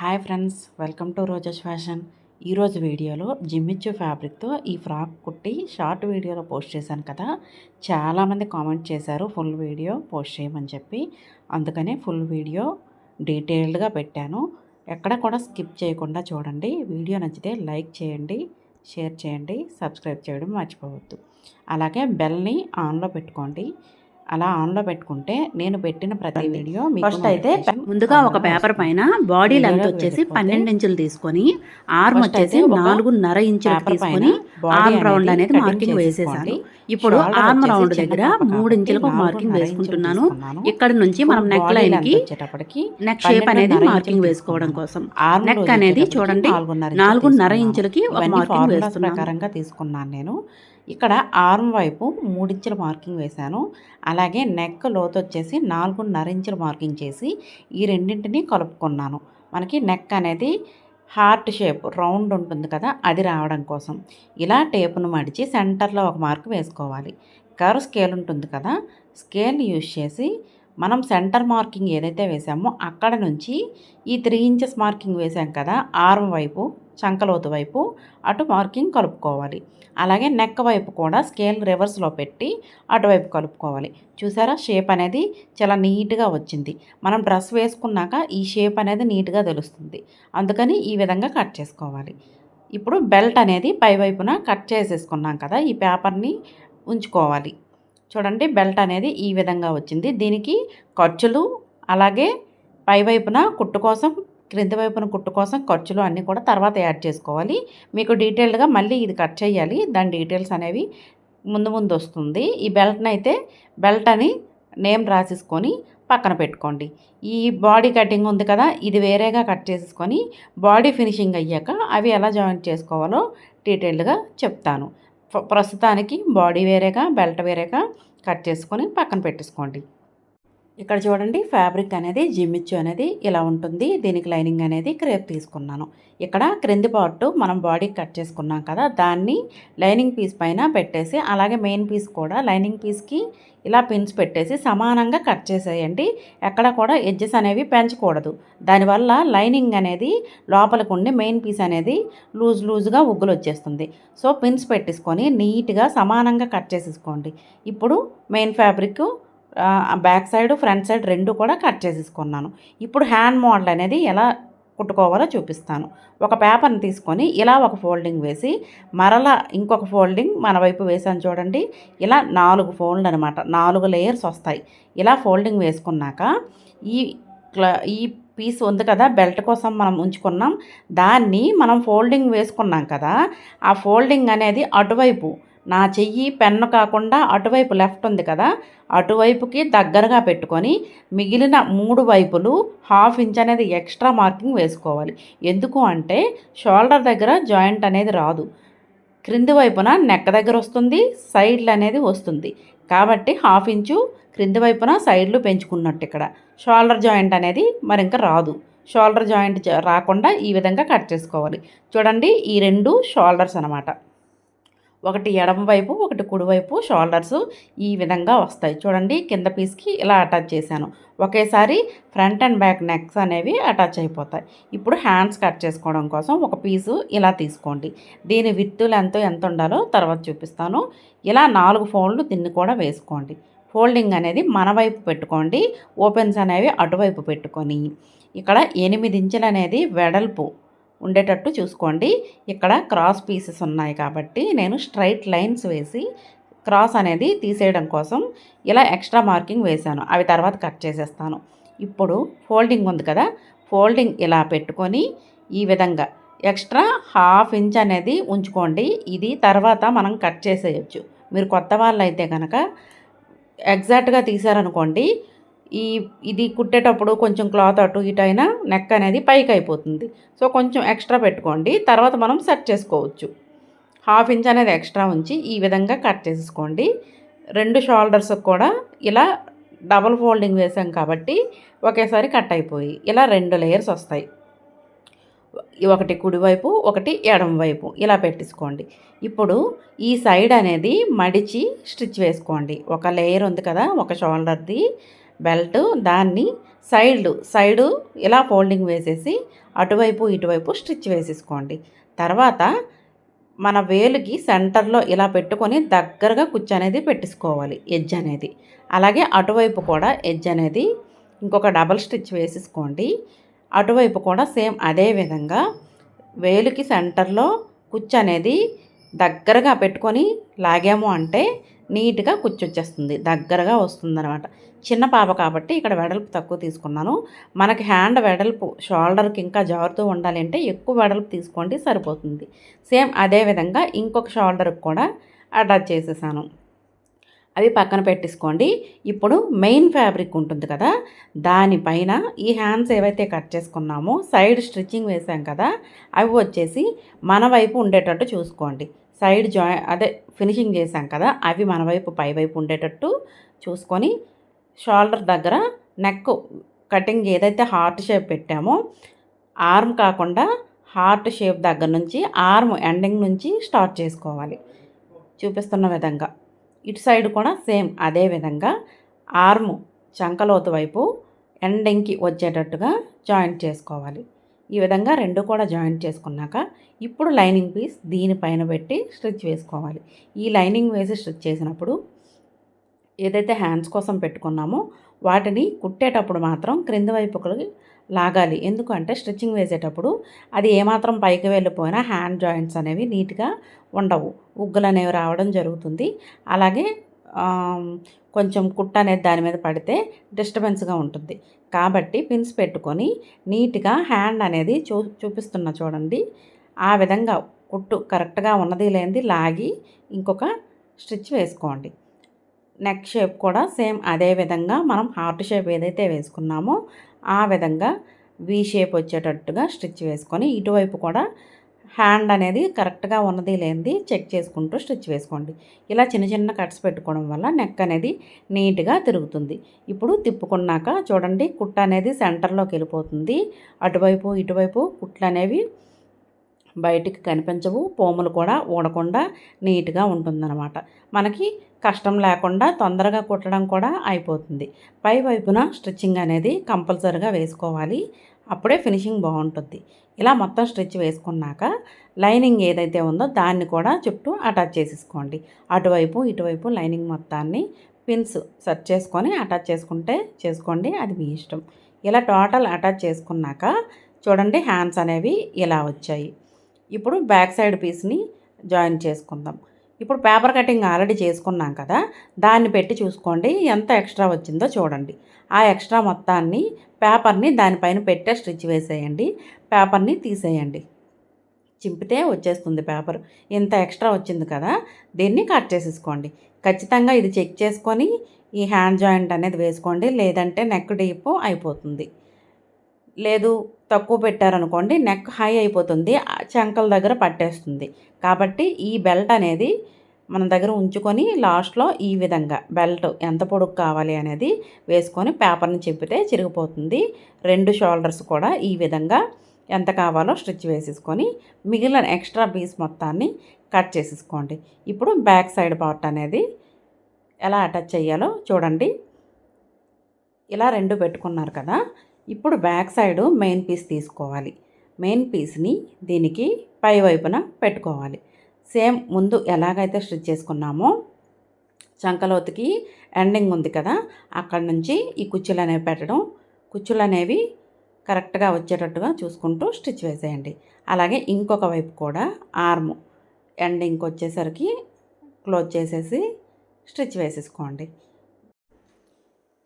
Hi friends welcome to Roja's fashion. ఈరోజు వీడియోలో జిమ్మిచ్చు ఫ్యాబ్రిక్తో ఈ ఫ్రాక్ కుట్టి షార్ట్ వీడియోలో పోస్ట్ చేశాను కదా. చాలామంది కామెంట్ చేశారు ఫుల్ వీడియో పోస్ట్ చేయమని చెప్పి. అందుకనే ఫుల్ వీడియో డీటెయిల్డ్గా పెట్టాను. ఎక్కడ కూడా స్కిప్ చేయకుండా చూడండి. వీడియో నచ్చితే లైక్ చేయండి షేర్ చేయండి సబ్స్క్రైబ్ చేయడం మర్చిపోవద్దు. అలాగే బెల్ని ఆన్లో పెట్టుకోండి. అలా ఆన్లో పెట్టుకుంటే నేను పెట్టిన ప్రతి వీడియో ఫస్ట్ అయితే ముందుగా ఒక పేపర్ పైన బాడీ లెంత్ వచ్చేసి పన్నెండు ఇంచులు తీసుకొని ఆర్మ్ వచ్చేసి నాలుగున్నర ఇంచులు తీసుకొని ఆర్మ్ రౌండ్ అనేది మార్కింగ్. వేసేసాను. ఇప్పుడు ఆర్మ్ రౌండ్ దగ్గర మూడు ఇంచులకు మార్కింగ్ వేసుకుంటున్నాను. ఇక్కడ నుంచి మనం నెక్ లైన్కి నెక్ షేప్ అనేది మార్కింగ్ వేసుకోవడం కోసం. నెక్ అనేది చూడండి. నాలుగున్నర. ఇంచులకి మార్కింగ్ వేస్తున్నాను. ప్రకారంగా తీసుకున్నాను నేను. ఇక్కడ ఆర్మ్ వైపు మూడించుల మార్కింగ్ వేశాను. అలాగే నెక్ లోతు వచ్చేసి నాలుగున్నర ఇంచులు మార్కింగ్ చేసి ఈ రెండింటిని కలుపుకున్నాను. మనకి నెక్ అనేది హార్ట్ షేప్ రౌండ్ ఉంటుంది కదా అది రావడం కోసం. ఇలా టేపును మడిచి సెంటర్లో ఒక మార్క్ వేసుకోవాలి. కర్వ్ స్కేల్ ఉంటుంది కదా స్కేల్ని యూజ్ చేసి మనం సెంటర్ మార్కింగ్ ఏదైతే వేసామో అక్కడ నుంచి ఈ త్రీ ఇంచెస్ మార్కింగ్ వేసాం కదా ఆర్మ్ వైపు చంకలోతు వైపు అటు మార్కింగ్ కలుపుకోవాలి. అలాగే నెక్ వైపు కూడా స్కేల్ రివర్స్లో పెట్టి అటువైపు కలుపుకోవాలి. చూసారా? షేప్ అనేది చాలా నీట్గా వచ్చింది. మనం డ్రెస్ వేసుకున్నాక ఈ షేప్ అనేది నీట్గా తెలుస్తుంది. అందుకని ఈ విధంగా కట్ చేసుకోవాలి. ఇప్పుడు బెల్ట్ అనేది పై వైపున కట్ చేసేసుకున్నాం కదా ఈ పేపర్ని ఉంచుకోవాలి. చూడండి బెల్ట్ అనేది ఈ విధంగా వచ్చింది. దీనికి ఖర్చులు అలాగే పై వైపున కుట్టు కోసం క్రింది వైపున కుట్టు కోసం ఖర్చులు అన్నీ కూడా తర్వాత యాడ్ చేసుకోవాలి. మీకు డీటెయిల్డ్గా మళ్ళీ ఇది కట్ చేయాలి. దాని డీటెయిల్స్ అనేవి ముందు ముందు వస్తుంది. ఈ బెల్ట్ని అయితే బెల్ట్ అని నేమ్ రాసేసుకొని పక్కన పెట్టుకోండి. ఈ బాడీ కటింగ్ ఉంది కదా ఇది వేరేగా కట్ చేసేసుకొని బాడీ ఫినిషింగ్ అయ్యాక అవి ఎలా జాయింట్ చేసుకోవాలో డీటెయిల్డ్గా చెప్తాను. ప్రస్తుతానికి బాడీ వేరేగా బెల్ట్ వేరేగా కట్ చేసుకొని పక్కన పెట్టేసుకోండి. ఇక్కడ చూడండి ఫ్యాబ్రిక్ అనేది జిమ్మిచ్చు అనేది ఇలా ఉంటుంది. దీనికి లైనింగ్ అనేది క్రేప్ తీసుకున్నాను. ఇక్కడ క్రింది పార్ట్ మనం బాడీకి కట్ చేసుకున్నాం కదా దాన్ని లైనింగ్ పీస్ పైన పెట్టేసి అలాగే మెయిన్ పీస్ కూడా లైనింగ్ పీస్కి ఇలా పిన్స్ పెట్టేసి సమానంగా కట్ చేసేయండి. ఎక్కడ కూడా ఎడ్జెస్ అనేవి పెంచకూడదు. దానివల్ల లైనింగ్ అనేది లోపలికి ఉండి మెయిన్ పీస్ అనేది లూజ్ లూజ్గా ఉగ్గులు వచ్చేస్తుంది. సో పిన్స్ పెట్టేసుకొని నీట్గా సమానంగా కట్ చేసేసుకోండి. ఇప్పుడు main fabric back side front side రెండు కూడా కట్ చేసేసుకున్నాను. ఇప్పుడు హ్యాండ్ మోడల్ అనేది ఎలా కుట్టుకోవాలో చూపిస్తాను. ఒక పేపర్ని తీసుకొని ఇలా ఒక ఫోల్డింగ్ వేసి మరలా ఇంకొక ఫోల్డింగ్ మన వైపు వేసాను చూడండి. ఇలా నాలుగు ఫోల్డ్ అనమాట నాలుగు లేయర్స్ వస్తాయి. ఇలా ఫోల్డింగ్ వేసుకున్నాక ఈ క్లా ఈ పీస్ ఉంది కదా బెల్ట్ కోసం మనం ఉంచుకున్నాం. దాన్ని మనం ఫోల్డింగ్ వేసుకున్నాం కదా ఆ ఫోల్డింగ్ అనేది అటువైపు నా చెయ్యి పెన్ను కాకుండా అటువైపు లెఫ్ట్ ఉంది కదా అటువైపుకి దగ్గరగా పెట్టుకొని మిగిలిన మూడు వైపులు హాఫ్ ఇంచ్ అనేది ఎక్స్ట్రా మార్కింగ్ వేసుకోవాలి. ఎందుకు అంటే షోల్డర్ దగ్గర జాయింట్ అనేది రాదు. క్రింది వైపున నెక్ దగ్గర వస్తుంది సైడ్లు అనేది వస్తుంది. కాబట్టి హాఫ్ ఇంచు క్రింది వైపున సైడ్లు పెంచుకున్నట్టు ఇక్కడ. షోల్డర్ జాయింట్ అనేది మరి ఇంకా రాదు. షోల్డర్ జాయింట్ రాకుండా ఈ విధంగా కట్ చేసుకోవాలి. చూడండి ఈ రెండు షోల్డర్స్ అనమాట ఒకటి ఎడమ వైపు ఒకటి కుడివైపు షోల్డర్స్ ఈ విధంగా వస్తాయి. చూడండి కింద పీస్కి ఇలా అటాచ్ చేశాను. ఒకేసారి ఫ్రంట్ అండ్ బ్యాక్ నెక్స్ అనేవి అటాచ్ అయిపోతాయి. ఇప్పుడు హ్యాండ్స్ కట్ చేసుకోవడం కోసం ఒక పీసు ఇలా తీసుకోండి. దీని విత్తు లెంత్ ఎంత ఉండాలో తర్వాత చూపిస్తాను. ఇలా నాలుగు ఫోల్డ్లు దీన్ని కూడా వేసుకోండి. ఫోల్డింగ్ అనేది మన వైపు పెట్టుకోండి. ఓపెన్స్ అనేవి అటువైపు పెట్టుకొని. ఇక్కడ ఎనిమిది ఇంచులు అనేది వెడల్పు ఉండేటట్టు చూసుకోండి. ఇక్కడ క్రాస్ పీసెస్ ఉన్నాయి కాబట్టి నేను స్ట్రైట్ లైన్స్ వేసి క్రాస్ అనేది తీసేయడం కోసం ఇలా ఎక్స్ట్రా మార్కింగ్ వేశాను. అవి తర్వాత కట్ చేసేస్తాను. ఇప్పుడు ఫోల్డింగ్ ఉంది కదా ఫోల్డింగ్ ఇలా పెట్టుకొని ఈ విధంగా ఎక్స్ట్రా హాఫ్ ఇంచ్ అనేది ఉంచుకోండి. ఇది తర్వాత మనం కట్ చేసేయచ్చు. మీరు కొత్త వాళ్ళు అయితే కనుక ఎగ్జాక్ట్గా తీసారనుకోండి ఈ ఇది కుట్టేటప్పుడు కొంచెం క్లాత్ అటు ఇటు అయినా నెక్ అనేది పైకి అయిపోతుంది. సో కొంచెం ఎక్స్ట్రా పెట్టుకోండి. తర్వాత మనం సెట్ చేసుకోవచ్చు. హాఫ్ ఇంచ్ అనేది ఎక్స్ట్రా ఉంచి ఈ విధంగా కట్ చేసేసుకోండి. రెండు షోల్డర్స్ కూడా ఇలా డబల్ ఫోల్డింగ్ వేసాం కాబట్టి ఒకేసారి కట్ అయిపోయి ఇలా రెండు లేయర్స్ వస్తాయి. ఒకటి కుడివైపు ఒకటి ఎడమవైపు ఇలా పెట్టేసుకోండి. ఇప్పుడు ఈ సైడ్ అనేది మడిచి స్టిచ్ వేసుకోండి. ఒక లేయర్ ఉంది కదా ఒక షోల్డర్ది బెల్ట్ దాన్ని సైడ్ సైడు ఇలా ఫోల్డింగ్ వేసేసి అటువైపు ఇటువైపు స్టిచ్ వేసేసుకోండి. తర్వాత మన వేలుకి సెంటర్లో ఇలా పెట్టుకొని దగ్గరగా కుచ్చు అనేది పెట్టేసుకోవాలి ఎడ్జ్ అనేది. అలాగే అటువైపు కూడా ఎడ్జ్ అనేది ఇంకొక డబల్ స్టిచ్ వేసేసుకోండి. అటువైపు కూడా సేమ్ అదే విధంగా వేలుకి సెంటర్లో కుచ్చు అనేది దగ్గరగా పెట్టుకొని లాగాము అంటే నీట్గా కూర్చొచ్చేస్తుంది దగ్గరగా వస్తుందన్నమాట. చిన్న పాప కాబట్టి ఇక్కడ వెడల్పు తక్కువ తీసుకున్నాను. మనకి హ్యాండ్ వెడల్పు షోల్డర్కి ఇంకా జారుతూ ఉండాలి అంటే ఎక్కువ వెడల్పు తీసుకోండి సరిపోతుంది. సేమ్ అదే విధంగా ఇంకొక షోల్డర్కి కూడా అటాచ్ చేసేసాను. అవి పక్కన పెట్టేసుకోండి. ఇప్పుడు మెయిన్ ఫ్యాబ్రిక్ ఉంటుంది కదా దానిపైన ఈ హ్యాండ్స్ ఏవైతే కట్ చేసుకున్నామో సైడ్ స్టిచ్చింగ్ వేసాం కదా అవి వచ్చేసి మన వైపు ఉండేటట్టు చూసుకోండి. సైడ్ జాయి అదే ఫినిషింగ్ చేసాం కదా అవి మన వైపు పై వైపు ఉండేటట్టు చూసుకొని షోల్డర్ దగ్గర నెక్ కటింగ్ ఏదైతే హార్ట్ షేప్ పెట్టామో ఆర్మ్ కాకుండా హార్ట్ షేప్ దగ్గర నుంచి ఆర్మ్ ఎండింగ్ నుంచి స్టార్ట్ చేసుకోవాలి. చూపిస్తున్న విధంగా. ఇటు సైడ్ కూడా సేమ్ అదే విధంగా ఆర్మ్ చంకలోతు వైపు ఎండింగ్కి వచ్చేటట్టుగా జాయింట్ చేసుకోవాలి. ఈ విధంగా రెండు కూడా జాయింట్ చేసుకున్నాక ఇప్పుడు లైనింగ్ పీస్ దీనిపైన పెట్టి స్టిచ్ వేసుకోవాలి. ఈ లైనింగ్ వేసి స్టిచ్ చేసినప్పుడు ఏదైతే హ్యాండ్స్ కోసం పెట్టుకున్నామో వాటిని కుట్టేటప్పుడు మాత్రం క్రింద వైపుకి లాగాలి. ఎందుకంటే స్టిచ్చింగ్ వేసేటప్పుడు అది ఏమాత్రం పైకి వెళ్ళిపోయినా హ్యాండ్ జాయింట్స్ అనేవి నీట్గా ఉండవు. ఉగ్గులు అనేవి రావడం జరుగుతుంది. అలాగే కొంచెం కుట్ట అనేది దాని మీద పడితే డిస్టర్బెన్స్గా ఉంటుంది. కాబట్టి పిన్స్ పెట్టుకొని నీట్గా హ్యాండ్ అనేది చూ చూపిస్తున్న చూడండి. ఆ విధంగా కుట్టు కరెక్ట్గా ఉన్నది లేనిది లాగి ఇంకొక స్టిచ్ వేసుకోండి. నెక్ షేప్ కూడా సేమ్ అదే విధంగా మనం హార్ట్ షేప్ ఏదైతే వేసుకున్నామో ఆ విధంగా వి షేప్ వచ్చేటట్టుగా స్టిచ్ వేసుకొని ఇటువైపు కూడా హ్యాండ్ అనేది కరెక్ట్గా ఉన్నది లేనిది చెక్ చేసుకుంటూ స్టిచ్ వేసుకోండి. ఇలా చిన్న చిన్న కట్స్ పెట్టుకోవడం వల్ల నెక్ అనేది నీట్గా తిరుగుతుంది. ఇప్పుడు తిప్పుకున్నాక చూడండి కుట్ట అనేది సెంటర్లోకి వెళ్ళిపోతుంది. అటువైపు ఇటువైపు కుట్లు అనేవి బయటికి కనిపించవు. పోములు కూడా ఊడకుండా నీట్గా ఉంటుందన్నమాట. మనకి కష్టం లేకుండా తొందరగా కుట్టడం కూడా అయిపోతుంది. పై వైపున స్టిచ్చింగ్ అనేది కంపల్సరీగా వేసుకోవాలి. అప్పుడే ఫినిషింగ్ బాగుంటుంది. ఇలా మొత్తం స్టిచ్ వేసుకున్నాక లైనింగ్ ఏదైతే ఉందో దాన్ని కూడా చుట్టూ అటాచ్ చేసేసుకోండి. అటువైపు ఇటువైపు లైనింగ్ మొత్తాన్ని పిన్స్ సెట్ చేసుకొని అటాచ్ చేసుకుంటే చేసుకోండి అది మీ ఇష్టం. ఇలా టోటల్ అటాచ్ చేసుకున్నాక చూడండి హ్యాండ్స్ అనేవి ఇలా వచ్చాయి. ఇప్పుడు బ్యాక్ సైడ్ పీస్ని జాయిన్ చేసుకుందాం. ఇప్పుడు పేపర్ కటింగ్ ఆల్రెడీ చేసుకున్నాం కదా దాన్ని పెట్టి చూసుకోండి ఎంత ఎక్స్ట్రా వచ్చిందో చూడండి. ఆ ఎక్స్ట్రా మొత్తాన్ని పేపర్ని దానిపైన పెట్టే స్టిచ్ వేసేయండి పేపర్ని తీసేయండి. చింపితే వచ్చేస్తుంది పేపర్. ఇంత ఎక్స్ట్రా వచ్చింది కదా దీన్ని కట్ చేసేసుకోండి. ఖచ్చితంగా ఇది చెక్ చేసుకొని ఈ హ్యాండ్ జాయింట్ అనేది వేసుకోండి లేదంటే నెక్ డీప్ అయిపోతుంది. లేదు తక్కువ పెట్టారనుకోండి నెక్ హై అయిపోతుంది చంకల దగ్గర పట్టేస్తుంది. కాబట్టి ఈ బెల్ట్ అనేది మన దగ్గర ఉంచుకొని లాస్ట్లో ఈ విధంగా బెల్ట్ ఎంత పొడుగు కావాలి అనేది వేసుకొని పేపర్ని చెప్పితే చిరిగిపోతుంది. రెండు షోల్డర్స్ కూడా ఈ విధంగా ఎంత కావాలో స్టిచ్ వేసేసుకొని మిగిలిన ఎక్స్ట్రా పీస్ మొత్తాన్ని కట్ చేసేసుకోండి. ఇప్పుడు బ్యాక్ సైడ్ పార్ట్ అనేది ఎలా అటాచ్ చేయాలో చూడండి. ఇలా రెండు పెట్టుకున్నారు కదా ఇప్పుడు బ్యాక్ సైడ్ మెయిన్ పీస్ తీసుకోవాలి. మెయిన్ పీస్ని దీనికి పై వైపున పెట్టుకోవాలి. సేమ్ ముందు ఎలాగైతే స్టిచ్ చేసుకున్నామో చంకలోతుకి ఎండింగ్ ఉంది కదా అక్కడ నుంచి ఈ కుచ్చులు అనేవి పెట్టడం కుచ్చులు అనేవి కరెక్ట్గా వచ్చేటట్టుగా చూసుకుంటూ స్టిచ్ వేసేయండి. అలాగే ఇంకొక వైపు కూడా ఆర్మ్ ఎండింగ్కి వచ్చేసరికి క్లోజ్ చేసేసి స్టిచ్ వేసేసుకోండి.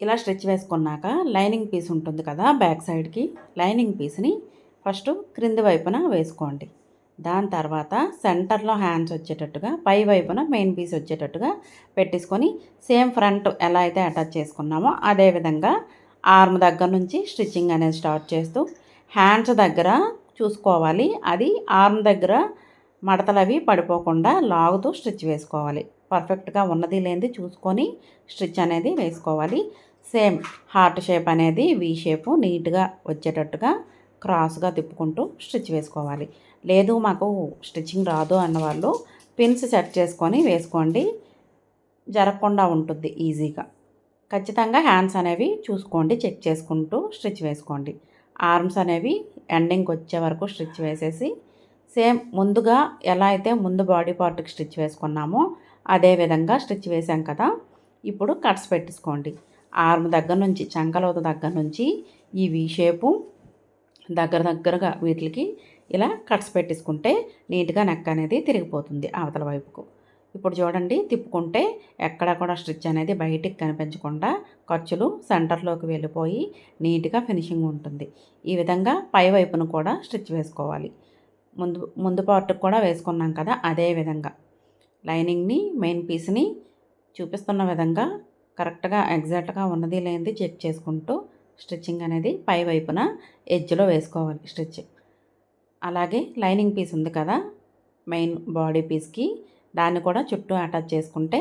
ఇలా స్టిచ్ వేసుకున్నాక లైనింగ్ పీస్ ఉంటుంది కదా బ్యాక్ సైడ్కి లైనింగ్ పీస్ని ఫస్ట్ క్రింది వైపున వేసుకోండి. దాని తర్వాత సెంటర్లో హ్యాండ్స్ వచ్చేటట్టుగా పై వైపున మెయిన్ పీస్ వచ్చేటట్టుగా పెట్టేసుకొని సేమ్ ఫ్రంట్ ఎలా అయితే అటాచ్ చేసుకున్నామో అదేవిధంగా ఆర్మ్ దగ్గర నుంచి స్టిచ్చింగ్ అనేది స్టార్ట్ చేస్తూ హ్యాండ్స్ దగ్గర చూసుకోవాలి. అది ఆర్మ్ దగ్గర మడతలు అవి పడిపోకుండా లాగుతూ స్టిచ్ వేసుకోవాలి. పర్ఫెక్ట్గా ఉన్నది లేనిది చూసుకొని స్టిచ్ అనేది వేసుకోవాలి. సేమ్ హార్ట్ షేప్ అనేది వీ షేపు నీట్గా వచ్చేటట్టుగా క్రాస్గా తిప్పుకుంటూ స్టిచ్ వేసుకోవాలి. లేదు మాకు స్టిచ్చింగ్ రాదు అన్నవాళ్ళు పిన్స్ సెట్ చేసుకొని వేసుకోండి. జరగకుండా ఉంటుంది ఈజీగా. ఖచ్చితంగా హ్యాండ్స్ అనేవి చూసుకోండి చెక్ చేసుకుంటూ స్టిచ్ వేసుకోండి. ఆర్మ్స్ అనేవి ఎండింగ్కి వచ్చే వరకు స్టిచ్ వేసేసి సేమ్ ముందుగా ఎలా అయితే ముందు బాడీ పార్ట్కి స్టిచ్ వేసుకున్నామో అదే విధంగా స్టిచ్ వేసాం కదా. ఇప్పుడు కట్స్ పెట్టేసుకోండి. ఆర్మ్ దగ్గర నుంచి చంకలోత దగ్గర నుంచి ఈ వి షేపు దగ్గర దగ్గరగా వీటికి ఇలా కట్స్ పెట్టేసుకుంటే నీట్గా నెక్ అనేది తిరిగిపోతుంది అవతల వైపుకు. ఇప్పుడు చూడండి తిప్పుకుంటే ఎక్కడ కూడా స్టిచ్ అనేది బయటికి కనిపించకుండా ఖర్చులు సెంటర్లోకి వెళ్ళిపోయి నీట్గా ఫినిషింగ్ ఉంటుంది. ఈ విధంగా పై వైపును కూడా స్టిచ్ వేసుకోవాలి. ముందు ముందు పార్ట్కి కూడా వేసుకున్నాం కదా అదే విధంగా. లైనింగ్ని మెయిన్ పీస్ని చూపిస్తున్న విధంగా కరెక్ట్గా ఎగ్జాక్ట్గా ఉన్నది లేనిది చెక్ చేసుకుంటూ స్టిచ్చింగ్ అనేది పై వైపున ఎడ్జ్లో వేసుకోవాలి స్టిచ్. అలాగే లైనింగ్ పీస్ ఉంది కదా మెయిన్ బాడీ పీస్కి దాన్ని కూడా చుట్టూ అటాచ్ చేసుకుంటే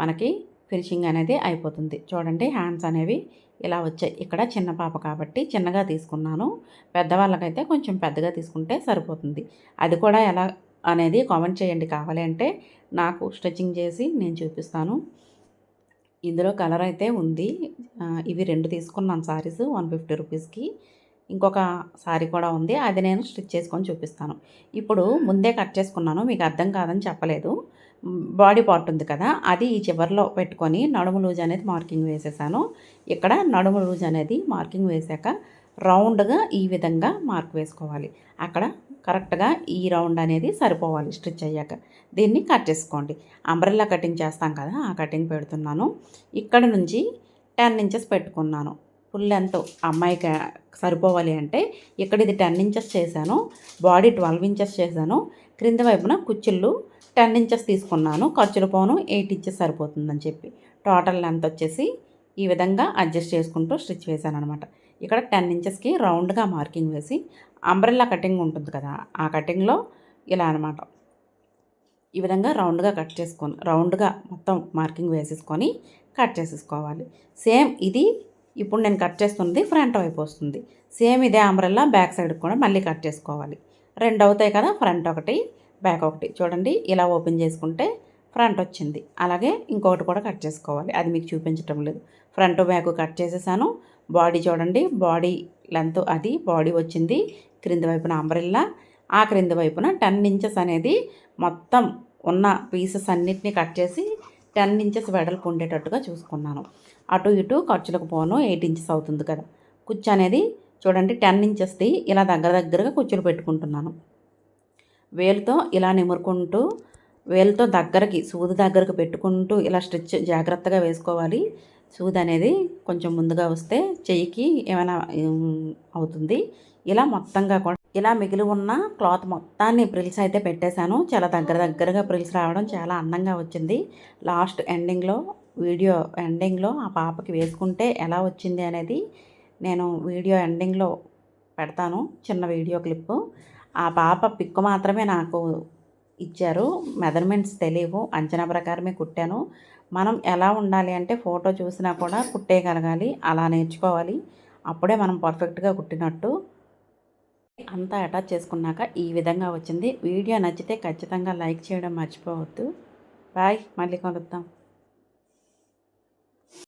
మనకి ఫినిషింగ్ అనేది అయిపోతుంది. చూడండి హ్యాండ్స్ అనేవి ఇలా వచ్చాయి. ఇక్కడ చిన్న పాప కాబట్టి చిన్నగా తీసుకున్నాను. పెద్దవాళ్ళకైతే కొంచెం పెద్దగా తీసుకుంటే సరిపోతుంది. అది కూడా ఎలా అనేది కామెంట్ చేయండి. కావాలి అంటే నాకు స్టిచ్చింగ్ చేసి నేను చూపిస్తాను. ఇందులో కలర్ అయితే ఉంది. ఇవి రెండు తీసుకున్నాను సారీస్ వన్ ఫిఫ్టీ రూపీస్కి. ఇంకొక శారీ కూడా ఉంది. అది నేను స్టిచ్ చేసుకొని చూపిస్తాను. ఇప్పుడు ముందే కట్ చేసుకున్నాను. మీకు అర్థం కాదని చెప్పలేదు. బాడీ పార్ట్ ఉంది కదా అది ఈ చివరిలో పెట్టుకొని నడుము లూజ్ అనేది మార్కింగ్ వేసేసాను. ఇక్కడ నడుము లూజ్ అనేది మార్కింగ్ వేసాక రౌండ్గా ఈ విధంగా మార్క్ వేసుకోవాలి. అక్కడ కరెక్ట్గా ఈ రౌండ్ అనేది సరిపోవాలి స్టిచ్ అయ్యాక. దీన్ని కట్ చేసుకోండి. అంబ్రెల్లా కటింగ్ చేస్తాం కదా ఆ కటింగ్ పెడుతున్నాను. ఇక్కడ నుంచి టెన్ ఇంచెస్ పెట్టుకున్నాను. ఫుల్ లెంత్ అమ్మాయికి సరిపోవాలి అంటే ఇక్కడ ఇది టెన్ ఇంచెస్ చేశాను. బాడీ ట్వెల్వ్ ఇంచెస్ చేశాను. క్రింద వైపున కుచ్చిళ్ళు టెన్ ఇంచెస్ తీసుకున్నాను. ఖర్చుల పోను ఎయిట్ ఇంచెస్ సరిపోతుందని చెప్పి. టోటల్ లెంత్ వచ్చేసి ఈ విధంగా అడ్జస్ట్ చేసుకుంటూ స్టిచ్ వేశాను అనమాట ఇక్కడ టెన్ ఇంచెస్కి రౌండ్గా మార్కింగ్ వేసి అంబ్రెల్లా కటింగ్ ఉంటుంది కదా ఆ కటింగ్లో ఇలా అనమాట ఈ విధంగా రౌండ్గా కట్ చేసుకొని రౌండ్గా మొత్తం మార్కింగ్ వేసేసుకొని కట్ చేసేసుకోవాలి. సేమ్ ఇది ఇప్పుడు నేను కట్ చేస్తున్నది ఫ్రంట్ వైపు వస్తుంది. సేమ్ ఇదే అంబ్రెల్లా బ్యాక్ సైడ్ కూడా మళ్ళీ కట్ చేసుకోవాలి. రెండు అవుతాయి కదా ఫ్రంట్ ఒకటి బ్యాక్ ఒకటి. చూడండి ఇలా ఓపెన్ చేసుకుంటే ఫ్రంట్ వచ్చింది. అలాగే ఇంకొకటి కూడా కట్ చేసుకోవాలి. అది మీకు చూపించటం లేదు. ఫ్రంట్ బ్యాక్ కట్ చేసేసాను. బాడీ చూడండి. బాడీ లెంత్ అది. బాడీ వచ్చింది. క్రింది వైపున అంబ్రెల్లా. ఆ క్రింది వైపున టెన్ ఇంచెస్ అనేది మొత్తం ఉన్న పీసెస్ అన్నిటినీ కట్ చేసి టెన్ ఇంచెస్ వెడల్పు ఉండేటట్టుగా చూసుకున్నాను. అటు ఇటు ఖర్చులకు పోను. ఎయిట్ ఇంచెస్ అవుతుంది కదా. కుచ్చు అనేది చూడండి టెన్ ఇంచెస్ది. ఇలా దగ్గర దగ్గరగా కుచ్చులు పెట్టుకుంటున్నాను. వేలుతో ఇలా నిమురుకుంటూ వేలతో దగ్గరకి సూది దగ్గరకు పెట్టుకుంటూ ఇలా స్టిచ్ జాగ్రత్తగా వేసుకోవాలి. సూది అనేది కొంచెం ముందుగా వస్తే చెయ్యికి ఏమైనా అవుతుంది. ఇలా మొత్తంగా కూడా ఇలా మిగిలి ఉన్న క్లాత్ మొత్తాన్ని ప్రిల్స్ అయితే పెట్టేశాను. చాలా దగ్గర దగ్గరగా ప్రిల్స్ రావడం చాలా అందంగా వచ్చింది. లాస్ట్ ఎండింగ్లో వీడియో ఎండింగ్లో ఆ పాపకి వేసుకుంటే ఎలా వచ్చింది అనేది నేను వీడియో ఎండింగ్లో పెడతాను. చిన్న వీడియో క్లిప్పు. ఆ పాప పిక్ మాత్రమే నాకు ఇచ్చారు. మెజర్మెంట్స్ తెలియవు. అంచనా ప్రకారమే కుట్టాను. మనం ఎలా ఉండాలి అంటే ఫోటో చూసినా కూడా కుట్టేయగలగాలి. అలా నేర్చుకోవాలి. అప్పుడే మనం పర్ఫెక్ట్గా కుట్టినట్టు. అంతా అటాచ్ చేసుకున్నాక ఈ విధంగా వచ్చింది. వీడియో నచ్చితే ఖచ్చితంగా లైక్ చేయడం మర్చిపోవద్దు. బాయ్. మళ్ళీ కలుద్దాం.